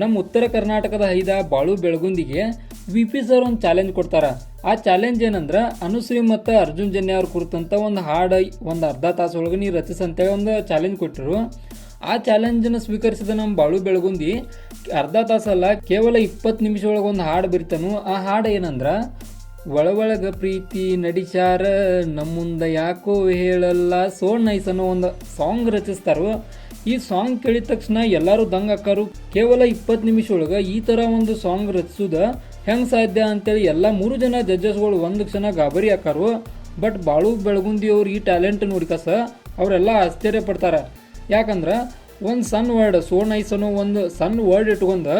ನಮ್ಮ ಉತ್ತರ ಕರ್ನಾಟಕದ ಹೈದ ಬಾಳು ಬೆಳಗುಂದಿಗೆ ವಿ ಪಿ ಸರ್ ಒಂದು ಚಾಲೆಂಜ್ ಕೊಡ್ತಾರೆ. ಆ ಚಾಲೆಂಜ್ ಏನಂದ್ರೆ ಅನುಶ್ರೀ ಮತ್ತು ಅರ್ಜುನ್ ಜನ್ಯ ಅವ್ರ ಕುರಿತಂತ ಒಂದು ಹಾಡು, ಒಂದು ಅರ್ಧ ತಾಸು ತಾಸೊಳಗೆ ನೀ ರಚಿಸ್ ಅಂತೇಳಿ ಒಂದು ಚಾಲೆಂಜ್ ಕೊಟ್ಟರು ಆ ಚಾಲೆಂಜನ್ನು ಸ್ವೀಕರಿಸಿದ ನಮ್ಮ ಬಾಳು ಬೆಳಗುಂದಿ ಅರ್ಧ ತಾಸಲ್ಲ ಕೇವಲ ಇಪ್ಪತ್ತು ನಿಮಿಷ ಒಳಗೆ ಒಂದು ಹಾಡು ಬರಿತಾನು. ಆ ಹಾಡು ಏನಂದ್ರೆ ಒಳ ಒಳಗ ಪ್ರೀತಿ ನಡಿಚಾರ ನಮ್ಮುಂದ ಯಾಕೋ ಹೇಳಲ್ಲ, ಸೋ ನೈಸ್ ಒಂದು ಸಾಂಗ್ ರಚಿಸ್ತಾರು. ಈ ಸಾಂಗ್ ಕೇಳಿದ ತಕ್ಷಣ ಎಲ್ಲರೂ ದಂಗ್ ಹಾಕಾರು ಕೇವಲ ಇಪ್ಪತ್ತು ನಿಮಿಷ ಒಳಗೆ ಈ ಥರ ಒಂದು ಸಾಂಗ್ ರಚಿಸೋದ ಹೆಂಗೆ ಸಾಧ್ಯ ಅಂತೇಳಿ ಎಲ್ಲ ಮೂರು ಜನ ಜಡ್ಜಸ್ಗಳು ಒಂದು ಕ್ಷಣ ಗಾಬರಿ ಹಾಕಾರು ಬಟ್ ಬಾಳು ಬೆಳಗುಂದಿ ಅವ್ರು ಈ ಟ್ಯಾಲೆಂಟ್ ನೋಡಿಕಸ ಅವರೆಲ್ಲ ಆಶ್ಚರ್ಯ ಪಡ್ತಾರೆ. ಯಾಕಂದ್ರೆ ಒಂದು ಸಣ್ಣ ವರ್ಡ್ ಸೋ ನೈಸ್ ಅನ್ನೋ ಒಂದು ಸಣ್ಣ ವರ್ಡ್ ಇಟ್ಕೊಂಡು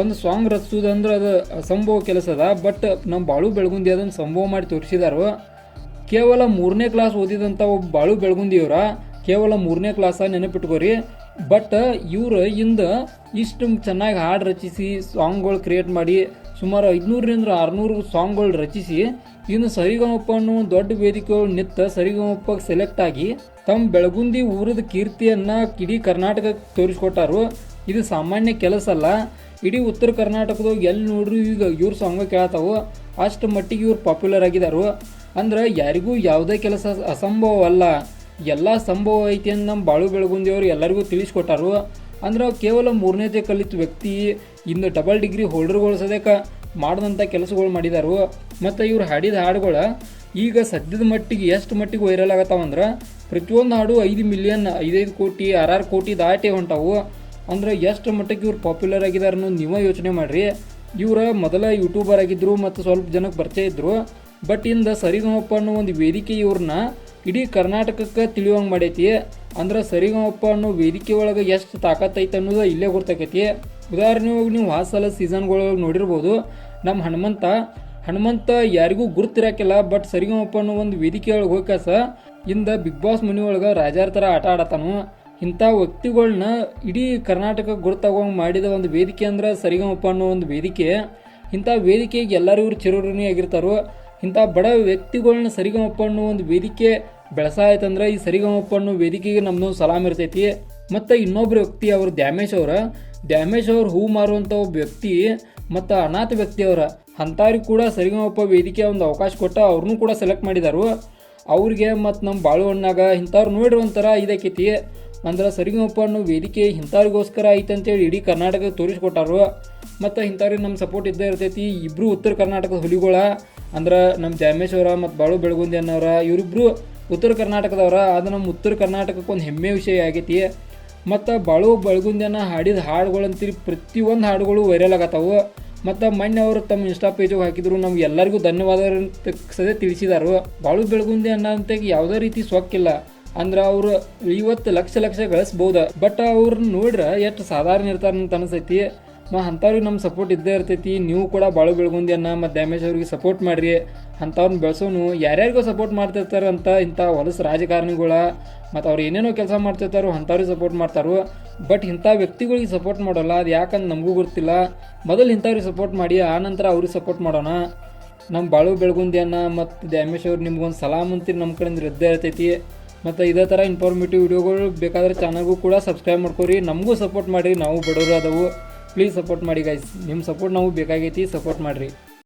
ಒಂದು ಸಾಂಗ್ ರಚಿಸೋದು ಅಂದ್ರೆ ಅದು ಅಸಂಭವ ಕೆಲಸ ಅದ. ಬಟ್ ನಮ್ಮ ಬಾಳು ಬೆಳಗುಂದಿ ಅದನ್ನು ಸಂಭವ ಮಾಡಿ ತೋರಿಸಿದಾರು. ಕೇವಲ ಮೂರನೇ ಕ್ಲಾಸ್ ಓದಿದಂಥ ಒಬ್ಬ ಬಾಳು ಬೆಳಗುಂದಿಯವರ. ಕೇವಲ ಮೂರನೇ ಕ್ಲಾಸ ನೆನಪಿಟ್ಕೋರಿ. ಬಟ್ ಇವ್ರು ಇಂದ ಇಷ್ಟು ಚೆನ್ನಾಗಿ ಹಾಡು ರಚಿಸಿ ಸಾಂಗ್ಗಳು ಕ್ರಿಯೇಟ್ ಮಾಡಿ, ಸುಮಾರು ಐದುನೂರರಿಂದ ಆರುನೂರು ಸಾಂಗ್ಗಳು ರಚಿಸಿ, ಇನ್ನು ಸರಿಗಮಪ್ಪ ಅನ್ನೋ ಒಂದು ದೊಡ್ಡ ವೇದಿಕೆಗಳು ನಿತ್ತ ಸರಿಗಮಪ್ಪಗೆ ಸೆಲೆಕ್ಟ್ ಆಗಿ ತಮ್ಮ ಬೆಳಗುಂದಿ ಊರದ ಕೀರ್ತಿಯನ್ನ ಇಡೀ ಕರ್ನಾಟಕಕ್ಕೆ ತೋರಿಸ್ಕೊಟ್ಟಾರು. ಇದು ಸಾಮಾನ್ಯ ಕೆಲಸ ಅಲ್ಲ. ಇಡೀ ಉತ್ತರ ಕರ್ನಾಟಕದಾಗ ಎಲ್ಲಿ ನೋಡ್ರಿ ಈಗ ಇವ್ರ ಸಾಂಗ್ ಕೇಳ್ತಾವು. ಅಷ್ಟು ಮಟ್ಟಿಗೆ ಇವ್ರು ಪಾಪ್ಯುಲರ್ ಆಗಿದ್ದಾರೆ ಅಂದ್ರೆ ಯಾರಿಗೂ ಯಾವುದೇ ಕೆಲಸ ಅಸಂಭವ ಅಲ್ಲ ಎಲ್ಲ ಸಂಭವ ಐತಿ ಅಂತ ನಮ್ಮ ಬಾಳು ಬೆಳಗುಂದಿಯವರು ಎಲ್ಲರಿಗೂ ತಿಳಿಸ್ಕೊಟ್ಟಾರು. ಅಂದ್ರೆ ಕೇವಲ ಮೂರನೇದೇ ಕಲಿತ ವ್ಯಕ್ತಿ ಇನ್ನು ಡಬಲ್ ಡಿಗ್ರಿ ಹೋಲ್ಡರ್ಗಳು ಸದ್ಯಕ್ಕೆ ಮಾಡಿದಂಥ ಕೆಲಸಗಳು ಮಾಡಿದಾರು. ಮತ್ತು ಇವ್ರು ಹಾಡಿದ ಹಾಡುಗಳು ಈಗ ಸದ್ಯದ ಮಟ್ಟಿಗೆ ಎಷ್ಟು ಮಟ್ಟಿಗೆ ವೈರಲ್ ಆಗತ್ತಾವಂದ್ರೆ ಪ್ರತಿಯೊಂದು ಹಾಡು ಐದು ಮಿಲಿಯನ್ ಐದೈದು ಕೋಟಿ, ಆರಾರು ಕೋಟಿ ದಾಟಿ ಹೊಂಟಾವು. ಅಂದ್ರೆ ಎಷ್ಟು ಮಟ್ಟಕ್ಕೆ ಇವ್ರು ಪಾಪ್ಯುಲರ್ ಆಗಿದ್ದಾರೆ ಅನ್ನೋದು ನೀವೇ ಯೋಚನೆ ಮಾಡಿರಿ. ಇವರು ಮೊದಲ ಯೂಟ್ಯೂಬರ್ ಆಗಿದ್ರು ಮತ್ತು ಸ್ವಲ್ಪ ಜನಕ್ಕೆ ಪರಿಚಯ ಇದ್ದರು ಬಟ್ ಇಂದ ಸರಿಗಮಪ್ಪ ಅನ್ನೋ ಒಂದು ವೇದಿಕೆ ಇವ್ರನ್ನ ಇಡೀ ಕರ್ನಾಟಕಕ್ಕೆ ತಿಳಿಯುವಂಗೆ ಮಾಡೈತಿ. ಅಂದ್ರೆ ಸರಿಗಮಪ್ಪ ಅನ್ನೋ ವೇದಿಕೆ ಒಳಗೆ ಎಷ್ಟು ತಾಕತ್ ಐತೆ ಅನ್ನೋದು ಇಲ್ಲೇ ಗೊತ್ತಾಕೈತಿ. ಉದಾಹರಣೆಗೆ ನೀವು ಆ ಸಲ ಸೀಸನ್ಗಳೊಳಗೆ ನೋಡಿರ್ಬೋದು. ನಮ್ಮ ಹನುಮಂತ ಹನುಮಂತ ಯಾರಿಗೂ ಗುರ್ತಿರಾಕಿಲ್ಲ, ಬಟ್ ಸರಿಗಮಪ್ಪ ಅನ್ನೋ ಒಂದು ವೇದಿಕೆ ಒಳಗೆ ಇಂದ ಬಿಗ್ ಬಾಸ್ ಮನಿ ಒಳಗೆ ರಾಜಾರ ಥರ ಆಟ ಆಡತಾನು. ಇಂಥ ವ್ಯಕ್ತಿಗಳನ್ನ ಇಡೀ ಕರ್ನಾಟಕ ಗುರುತಾಗೋಂಗೆ ಮಾಡಿದ ಒಂದು ವೇದಿಕೆ ಅಂದ್ರೆ ಸರಿಗಮಪ್ಪ ಅನ್ನೋ ಒಂದು ವೇದಿಕೆ. ಇಂಥ ವೇದಿಕೆಗೆ ಎಲ್ಲರೂ ಇವ್ರು ಚಿರಋಣಿ ಆಗಿರ್ತಾರೋ. ಇಂಥ ಬಡ ವ್ಯಕ್ತಿಗಳನ್ನ ಸರಿಗಮಪ್ಪ ಅನ್ನೋ ಒಂದು ವೇದಿಕೆ ಬೆಳೆಸಾಯ್ತಂದ್ರೆ ಈ ಸರಿಗಮಪ್ಪನ್ನು ವೇದಿಕೆಗೆ ನಮ್ಮದು ಸಲಾಮ್ ಇರ್ತೈತಿ. ಮತ್ತು ಇನ್ನೊಬ್ಬರು ವ್ಯಕ್ತಿ ಅವರು ದ್ಯಾಮೇಶ್ ಅವರ. ದ್ಯಾಮೇಶ್ ಅವ್ರು ಹೂ ಮಾರುವಂಥ ಒಬ್ಬ ವ್ಯಕ್ತಿ ಮತ್ತು ಅನಾಥ ವ್ಯಕ್ತಿ ಅವರ. ಅಂಥವ್ರಿಗೆ ಕೂಡ ಸರಿಗಮಪ್ಪ ವೇದಿಕೆ ಒಂದು ಅವಕಾಶ ಕೊಟ್ಟ ಅವ್ರನ್ನೂ ಕೂಡ ಸೆಲೆಕ್ಟ್ ಮಾಡಿದರು. ಅವ್ರಿಗೆ ಮತ್ತು ನಮ್ಮ ಬಾಳುವಣ್ಣಾಗ ಇಂಥವ್ರು ನೋಡಿರಿ ಒಂಥರ ಇದಕ್ಕೈತಿ ಅಂದ್ರೆ ಸರಿಗಮಪ್ಪ ಅನ್ನೋ ವೇದಿಕೆ ಇಂಥವ್ರಿಗೋಸ್ಕರ ಐತೆ ಅಂತೇಳಿ ಇಡೀ ಕರ್ನಾಟಕ ತೋರಿಸ್ಕೊಟ್ಟಾರು. ಮತ್ತು ಇಂಥವ್ರಿಗೆ ನಮ್ಮ ಸಪೋರ್ಟ್ ಇದ್ದೇ ಇರ್ತೈತಿ. ಇಬ್ಬರು ಉತ್ತರ ಕರ್ನಾಟಕದ ಹುಲಿಗಳ. ಅಂದ್ರೆ ನಮ್ಮ ಜಾಮೇಶ್ವರ ಮತ್ತು ಬಾಳು ಬೆಳಗುಂದಿ ಅನ್ನೋರ ಇವರಿಬ್ಬರು ಉತ್ತರ ಕರ್ನಾಟಕದವ್ರ ಅದು ನಮ್ಮ ಉತ್ತರ ಕರ್ನಾಟಕಕ್ಕೆ ಒಂದು ಹೆಮ್ಮೆ ವಿಷಯ ಆಗೈತಿ. ಮತ್ತು ಬಾಳು ಬೆಳಗುಂದಿಯನ್ನ ಹಾಡಿದ ಹಾಡುಗಳಂತೀರಿ ಪ್ರತಿಯೊಂದು ಹಾಡುಗಳು ವೈರಲ್ ಆಗತ್ತವು. ಮತ್ತು ಮೊನ್ನೆ ಅವರು ತಮ್ಮ ಇನ್ಸ್ಟಾ ಪೇಜಿಗೆ ಹಾಕಿದ್ರು, ನಮ್ಗೆ ಎಲ್ಲರಿಗೂ ಧನ್ಯವಾದ ಸದೇ ತಿಳಿಸಿದಾರು. ಬಾಳು ಬೆಳಗುಂದಿ ಅನ್ನೋಂತ ಯಾವುದೇ ರೀತಿ ಸೊಕ್ಕಿಲ್ಲ. ಅಂದ್ರೆ ಅವರು ಇವತ್ತು ಲಕ್ಷ ಲಕ್ಷ ಗಳಿಸ್ಬೋದು. ಬಟ್ ಅವ್ರನ್ನ ನೋಡ್ರೆ ಎಷ್ಟು ಸಾಧಾರಣ ಇರ್ತಾರೆ ಅಂತ ಅನಿಸೈತಿ. ಮ ಅಂಥವ್ರಿಗೆ ನಮ್ಮ ಸಪೋರ್ಟ್ ಇದ್ದೇ ಇರ್ತೈತಿ. ನೀವು ಕೂಡ ಬಾಳು ಬೆಳಗುಂದಿಯನ್ನ ಮತ್ತು ಡ್ಯಾಮೇಜ್ ಅವ್ರಿಗೆ ಸಪೋರ್ಟ್ ಮಾಡಿರಿ. ಅಂಥವ್ರನ್ನ ಬೆಳೆಸೋನು ಯಾರ್ಯಾರಿಗೂ ಸಪೋರ್ಟ್ ಮಾಡ್ತಿರ್ತಾರೆ ಅಂತ ಇಂಥ ಹೊಲಸು ರಾಜಕಾರಣಿಗಳ ಮತ್ತು ಅವ್ರು ಏನೇನೋ ಕೆಲಸ ಮಾಡ್ತಿರ್ತಾರೋ ಅಂಥವ್ರಿಗೆ ಸಪೋರ್ಟ್ ಮಾಡ್ತಾರೋ. ಬಟ್ ಇಂಥ ವ್ಯಕ್ತಿಗಳಿಗೆ ಸಪೋರ್ಟ್ ಮಾಡೋಲ್ಲ, ಅದು ಯಾಕಂದ್ರೆ ನಮಗೂ ಗೊತ್ತಿಲ್ಲ. ಮೊದಲು ಇಂಥವ್ರಿಗೆ ಸಪೋರ್ಟ್ ಮಾಡಿ, ಆ ನಂತರ ಅವ್ರಿಗೆ ಸಪೋರ್ಟ್ ಮಾಡೋಣ. ನಮ್ಮ ಬಾಳು ಬೆಳಗುಂದಿಯನ್ನ ಮತ್ತು ಡ್ಯಾಮೇಶ್ ಅವ್ರು ನಿಮ್ಗೊಂದು ಸಲಾಮ್ ಅಂತೀರಿ ನಮ್ಮ ಕಡೆಯಿಂದ ಇದ್ದೇ ಇರ್ತೈತಿ. ಮತ್ತು ಇದೇ ಥರ ಇನ್ಫಾರ್ಮೇಟಿವ್ ವಿಡಿಯೋಗಳು ಬೇಕಾದ್ರೆ ಚಾನಲ್ಗೂ ಕೂಡ ಸಬ್ಸ್ಕ್ರೈಬ್ ಮಾಡ್ಕೊರಿ. ನಮಗೂ ಸಪೋರ್ಟ್ ಮಾಡಿರಿ, ನಾವು ಬಡವರು ಅದಾವು ಪ್ಲೀಸ್ ಸಪೋರ್ಟ್ ಮಾಡಿ ಗೈಸ್ ನಿಮ್ಮ ಸಪೋರ್ಟ್ ನಾವು ಬೇಕಾಗೈತಿ ಸಪೋರ್ಟ್ ಮಾಡಿರಿ.